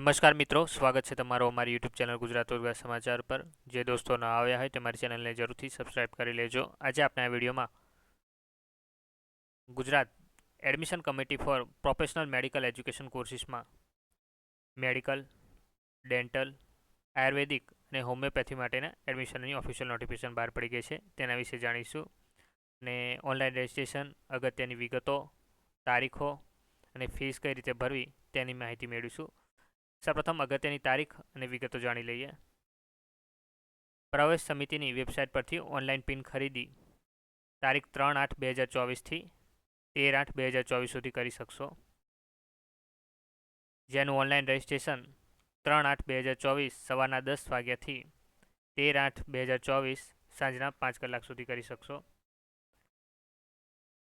નમસ્કાર મિત્રો, સ્વાગત છે તમારો અમારી યુટ્યુબ ચેનલ ગુજરાત ઉર્ગા સમાચાર પર. જે દોસ્તો ન આવ્યા હોય તે મારી ચેનલને જરૂરથી સબસ્ક્રાઇબ કરી લેજો. આજે આપણે આ વિડીયોમાં Gujarat admission committee for professional medical education કોર્સિસમાં medical dental ayurvedic અને હોમિયોપેથી માટેના એડમિશનની ઓફિશિયલ નોટિફિકેશન બહાર પડી ગઈ છે. તેના વિશે જાણીશું. અને ઓનલાઈન રજિસ્ટ્રેશન અગત્યની વિગતો, તારીખો અને ફીસ કઈ રીતે ભરવી તેની માહિતી મેળવીશું. સૌપ્રથમ અગત્યની તારીખ અને વિગતો જાણી લઈએ. પ્રવેશ સમિતિની વેબસાઇટ પરથી ઓનલાઈન પિન ખરીદી. તારીખ ત્રણ આઠ બે હજાર ચોવીસથી તેર આઠ બે હજાર ચોવીસ સુધી કરી શકશો. જેનું ઓનલાઈન રજિસ્ટ્રેશન ત્રણ આઠ બે હજાર ચોવીસ સવારના દસ વાગ્યાથી તેર આઠ બે હજાર ચોવીસ સાંજના પાંચ કલાક સુધી કરી શકશો.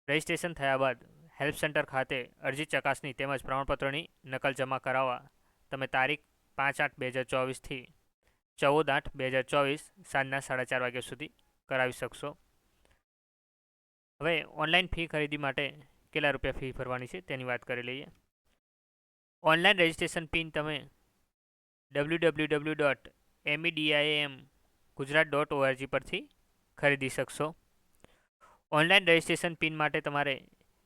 રજિસ્ટ્રેશન થયા બાદ હેલ્પ સેન્ટર ખાતે અરજી ચકાસણી તેમજ પ્રમાણપત્રની નકલ જમા કરાવવા તમે તારીખ પાંચ આઠ બે હજાર ચોવીસથી ચૌદ આઠ બે હજાર ચોવીસ સાંજના સાડા ચાર વાગ્યા સુધી કરાવી શકશો. હવે ઓનલાઈન ફી ખરીદી માટે કેટલા રૂપિયા ફી ભરવાની છે તેની વાત કરી લઈએ. ઓનલાઈન રજિસ્ટ્રેશન પિન તમે W W W dot M E D I M Gujarat dot O R G પરથી ખરીદી શકશો. ઓનલાઈન રજિસ્ટ્રેશન પિન માટે તમારે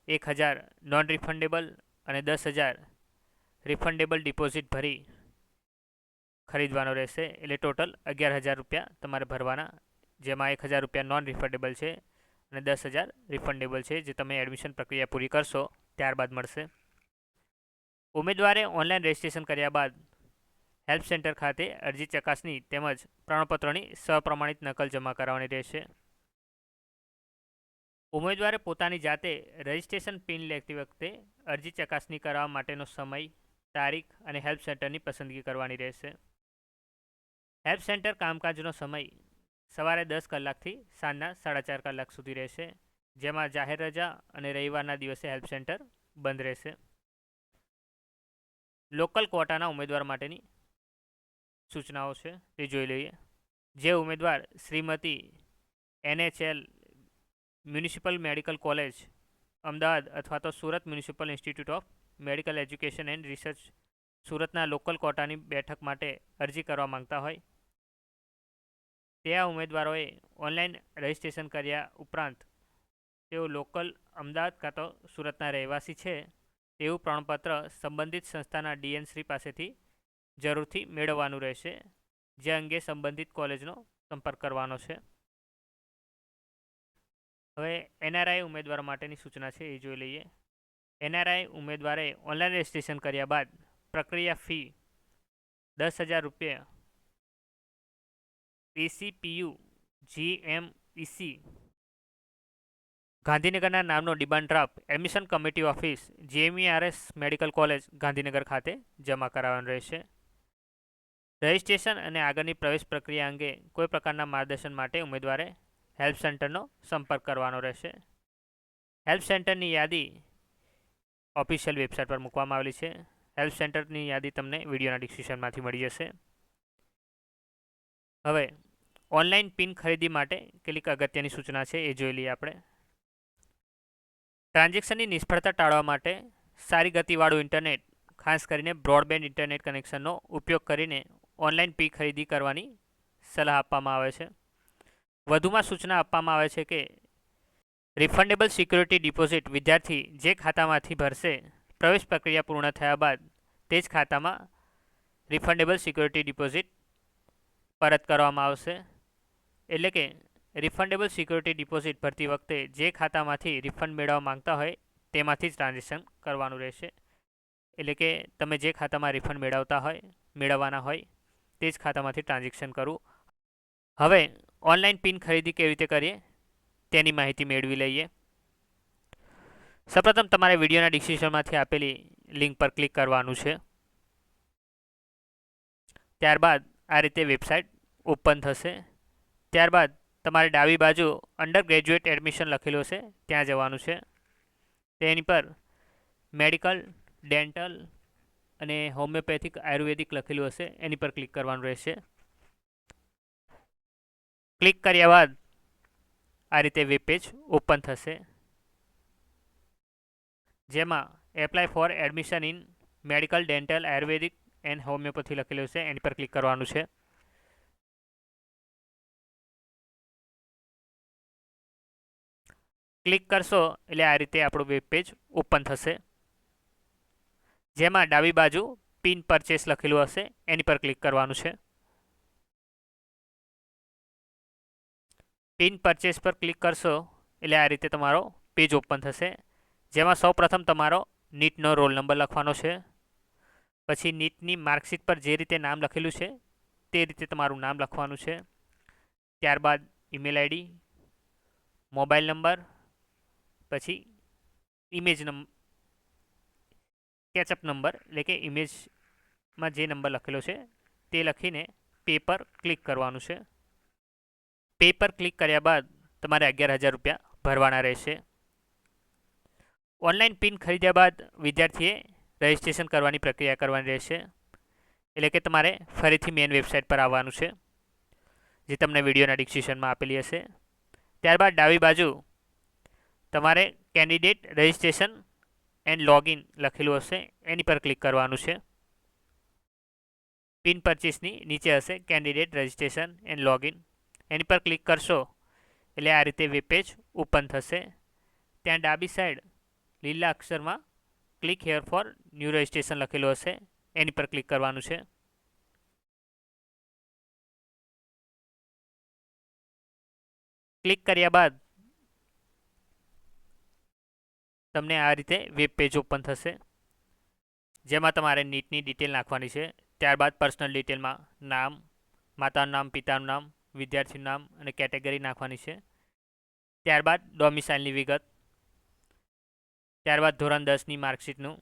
એક હજાર નોન રિફંડેબલ અને દસ હજાર રિફંડેબલ ડિપોઝિટ ભરી ખરીદવાનો રહેશે. એટલે ટોટલ અગિયાર હજાર રૂપિયા તમારે ભરવાના, જેમાં એક હજાર રૂપિયા નોન રિફંડેબલ છે અને દસ હજાર રિફંડેબલ છે, જે તમે એડમિશન પ્રક્રિયા પૂરી કરશો ત્યારબાદ મળશે. ઉમેદવારે ઓનલાઈન રજિસ્ટ્રેશન કર્યા બાદ હેલ્પ સેન્ટર ખાતે અરજી ચકાસણી તેમજ પ્રમાણપત્રોની સપ્રમાણિત નકલ જમા કરાવવાની રહેશે. ઉમેદવારે પોતાની જાતે રજિસ્ટ્રેશન પિન લેતી વખતે અરજી ચકાસણી કરાવવા માટેનો સમય તારીખ અને હેલ્પ સેન્ટરની પસંદગી કરવાની રહેશે. હેલ્પ સેન્ટર કામકાજનો સમય સવારે દસ કલાકથી સાંજના સાડા ચાર કલાક સુધી રહેશે, જેમાં જાહેર રજા અને રવિવારના દિવસે હેલ્પ સેન્ટર બંધ રહેશે. લોકલ કોટાના ઉમેદવાર માટેની સૂચનાઓ છે તે જોઈ લઈએ. જે ઉમેદવાર Shrimati N H L municipal medical college, Ahmedabad અથવા તો Surat municipal institute of medical education and research સુરતના લોકલ કોટાની બેઠક માટે અરજી કરવા માંગતા હોય. તે આ ઉમેદવારોએ ઓનલાઈન રજિસ્ટ્રેશન કર્યા ઉપરાંત તેઓ લોકલ અમદાવાદ કાં તો સુરતના રહેવાસી છે તેવું પ્રમાણપત્ર સંબંધિત સંસ્થાના ડીએન શ્રી પાસેથી જરૂરથી મેળવવાનું રહેશે, જે અંગે સંબંધિત કોલેજનો સંપર્ક કરવાનો છે. હવે એનઆરઆઈ ઉમેદવાર માટેની સૂચના છે, એ જોઈ લઈએ. એનઆરઆઈ ઉમેદવારે ઓનલાઈન રજિસ્ટ્રેશન કર્યા બાદ પ્રક્રિયા ફી દસ હજાર રૂપિયા. A C P U G M E C ગાંધીનગરના નામનો demand draft admission committee office G M E R S medical college Gandhinagar ખાતે જમા કરાવવાનું રહેશે. રજિસ્ટ્રેશન અને આગળની પ્રવેશ પ્રક્રિયા અંગે કોઈ પ્રકારના માર્ગદર્શન માટે ઉમેદવારે હેલ્પ સેન્ટરનો સંપર્ક કરવાનો રહેશે. હેલ્પ સેન્ટરની યાદી ઓફિશિયલ વેબસાઇટ પર મૂકવામાં આવેલી છે. હેલ્પ સેન્ટરની યાદી તમને વિડીયોના ડિસ્ક્રિપ્શનમાંથી મળી જશે. હવે ઓનલાઈન પિન ખરીદી માટે કેટલીક અગત્યની સૂચના છે એ જોઈ લઈએ આપણે. ટ્રાન્ઝેક્શનની નિષ્ફળતા ટાળવા માટે સારી ગતિવાળું ઇન્ટરનેટ ખાસ કરીને બ્રોડબેન્ડ ઇન્ટરનેટ કનેક્શનનો ઉપયોગ કરીને ઓનલાઈન પી ખરીદી કરવાની સલાહ આપવામાં આવે છે. વધુમાં સૂચના આપવામાં આવે છે કે રિફંડેબલ સિક્યુરિટી ડિપોઝિટ વિદ્યાર્થી જે ખાતામાંથી ભરશે, પ્રવેશ પ્રક્રિયા પૂર્ણ થયા બાદ તે જ ખાતામાં રિફંડેબલ સિક્યુરિટી ડિપોઝિટ પરત કરવામાં આવશે. એટલે કે રિફંડેબલ સિક્યુરિટી ડિપોઝિટ ભરતી વખતે જે ખાતામાંથી રિફંડ મેળવવા માંગતા હોય તેમાંથી જ ટ્રાન્ઝેક્શન કરવાનું રહેશે. એટલે કે તમે જે ખાતામાં રિફંડ મેળવતા હોય, મેળવવાના હોય, તે જ ખાતામાંથી ટ્રાન્ઝેક્શન કરવું. હવે ઓનલાઈન પિન ખરીદી કેવી રીતે કરીએ? તેની માહિતી મેળવી લઈએ. સૌપ્રથમ તમારે વિડીયોના ડિસ્ક્રિપ્શનમાંથી આપેલી લિંક પર ક્લિક કરવાનું છે. ત્યારબાદ આ રીતે વેબસાઇટ ઓપન થશે. ત્યારબાદ તમારે ડાબી બાજુ અંડર ગ્રેજ્યુએટ એડમિશન લખેલું છે ત્યાં જવાનું છે. તેની પર મેડિકલ, ડેન્ટલ અને હોમિયોપેથિક આયુર્વેદિક લખેલું હશે, એની પર ક્લિક કરવાનું રહેશે. ક્લિક કર્યા બાદ આ રીતે વેબ પેજ ઓપન થશે. જેમાં apply for admission in medical dental ayurvedic and homeopathy લખેલું છે. એની પર ક્લિક કરવાનું છે. ક્લિક કરશો એટલે આ રીતે આપણું વેબ પેજ ઓપન થશે. જેમાં ડાબી બાજુ પિન પરચેસ લખેલું હશે. એની પર ક્લિક કરવાનું છે. પિન પરચેસ પર ક્લિક કરશો, એટલે આ રીતે તમારો પેજ ઓપન થશે. જેમાં સૌપ્રથમ તમારો નીટનો રોલ નંબર લખવાનો છે. પછી નીટની માર્કશીટ પર જે રીતે નામ લખેલું છે, તે રીતે તમારું નામ લખવાનું છે. ત્યારબાદ ઈમેલ આઈડી, મોબાઈલ નંબર, પછી ઇમેજ નંબર કેચઅપ નંબર, એટલે કે ઇમેજમાં જે નંબર લખેલો છે, તે લખીને પે પર ક્લિક કરવાનું છે. પે પર ક્લિક કર્યા બાદ તમારે અગિયાર હજાર રૂપિયા ભરવાના રહેશે. ઓનલાઈન પિન ખરીદ્યા બાદ વિદ્યાર્થીએ રજિસ્ટ્રેશન કરવાની પ્રક્રિયા કરવાની રહેશે. એટલે કે તમારે ફરીથી મેન વેબસાઇટ પર આવવાનું છે, જે તમને વિડીયોના ડિસ્ક્રિપ્શનમાં આપેલી હશે. ત્યારબાદ ડાબી બાજુ તમારે કેન્ડિડેટ રજિસ્ટ્રેશન એન્ડ લોગિન લખેલું હશે, એની પર ક્લિક કરવાનું છે. પિન પરચેસની નીચે હશે કેન્ડિડેટ રજિસ્ટ્રેશન એન્ડ લોગિન. એની પર ક્લિક કરશો, એટલે આ રીતે વેબ પેજ ઓપન થશે. ત્યાં ડાબી સાઈડ લીલા અક્ષરમાં click here for new registration લખેલું હશે. એની પર ક્લિક કરવાનું છે. ક્લિક કર્યા બાદ તમને આ રીતે વેબ પેજ ઓપન થશે. જેમાં તમારે નીટની ડિટેલ નાખવાની છે. ત્યારબાદ પર્સનલ ડિટેલમાં નામ, માતાનું નામ, પિતાનું નામ વિદ્યાર્થીનું નામ અને કેટેગરી નાખવાની છે. ત્યારબાદ ડોમિસાઇલની વિગત. ત્યારબાદ ધોરણ દસની માર્કશીટનું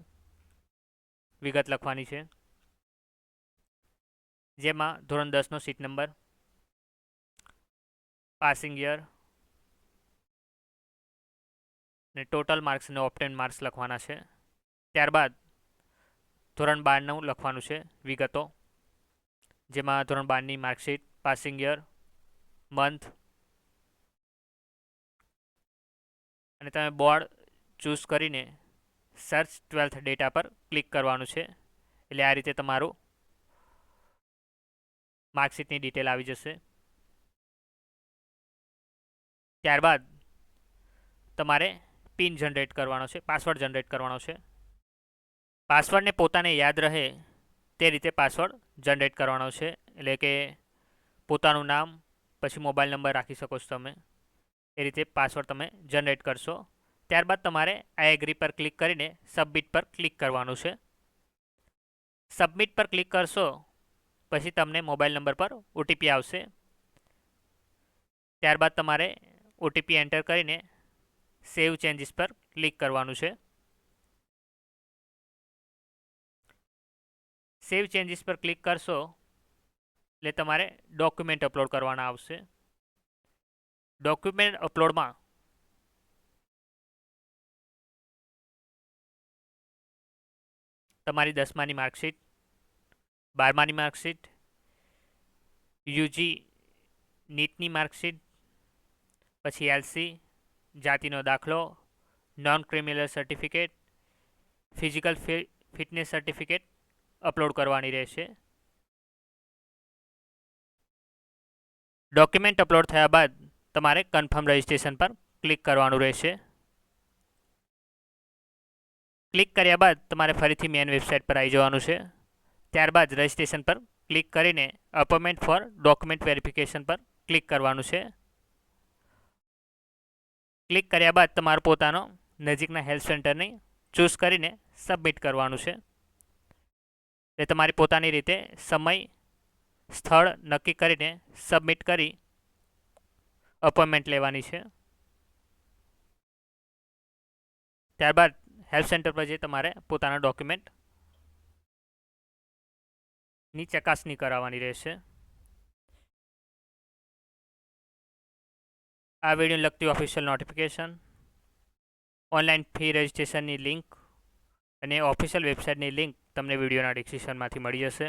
વિગત લખવાની છે. જેમાં ધોરણ દસનો સીટ નંબર પાસિંગ યર ને ટોટલ માર્ક્સ અને ઓપ્ટેન માર્ક્સ લખવાના છે. ત્યારબાદ ધોરણ બારનું લખવાનું છે વિગતો, જેમાં ધોરણ બારની માર્કશીટ પાસિંગ યર મંથ અને તમે બોર્ડ ચૂઝ કરીને સર્ચ ટ્વેલ્થ ડેટા પર ક્લિક કરવાનું છે. એટલે આ રીતે તમારું માર્કશીટની ડિટેલ આવી જશે. ત્યારબાદ તમારે પિન જનરેટ કરવાનો છે પાસવર્ડ જનરેટ કરવાનો છે. પાસવર્ડને પોતાને યાદ રહે તે રીતે પાસવર્ડ જનરેટ કરવાનો છે. એટલે કે પોતાનું નામ પછી મોબાઈલ નંબર રાખી શકો છો તમે. એ રીતે પાસવર્ડ તમે જનરેટ કરશો. ત્યારબાદ તમારે આ એગ્રી પર ક્લિક કરીને સબમિટ પર ક્લિક કરવાનું છે. સબમિટ પર ક્લિક કરશો, પછી તમને મોબાઈલ નંબર પર ઓટીપી આવશે. ત્યારબાદ તમારે ઓટીપી એન્ટર કરીને સેવ ચેન્જીસ પર ક્લિક કરવાનું છે. સેવ ચેન્જીસ પર ક્લિક કરશો એટલે તમારે ડોક્યુમેન્ટ અપલોડ કરવાના આવશે. ડોક્યુમેન્ટ અપલોડમાં તમારી દસમાની માર્કશીટ બારમાની માર્કશીટ યુજી નીટની માર્કશીટ પછી એલસી જાતિનો દાખલો non criminal certificate physical fitness certificate upload કરવાની રહેશે. ડોક્યુમેન્ટ અપલોડ થયા બાદ તમારે કન્ફર્મ રજિસ્ટ્રેશન પર ક્લિક કરવાનું રહેશે. ક્લિક કર્યા બાદ તમારે ફરીથી મેન વેબસાઇટ પર આવી જવાનું છે. ત્યારબાદ રજિસ્ટ્રેશન પર ક્લિક કરીને અપોઇન્ટમેન્ટ ફોર ડોક્યુમેન્ટ વેરિફિકેશન પર ક્લિક કરવાનું છે. ક્લિક કર્યા બાદ તમારો પોતાનો નજીકના હેલ્થ સેન્ટરની ચૂઝ કરીને સબમિટ કરવાનું છે. એ તમારી પોતાની રીતે સમય સ્થળ નક્કી કરીને સબમિટ કરી અપોઇન્ટમેન્ટ લેવાની છે. ત્યારબાદ હેલ્થ સેન્ટર પર જઈ તમારે પોતાના ડોક્યુમેન્ટની ચકાસણી કરાવવાની રહેશે. આ વીડિયો લગતી ઓફિશિયલ નોટિફિકેશન ઓનલાઈન ફી રજિસ્ટ્રેશનની લિંક અને ઓફિશિયલ વેબસાઇટની લિંક તમને વિડીયોના ડિસ્ક્રિપ્શનમાંથી મળી જશે.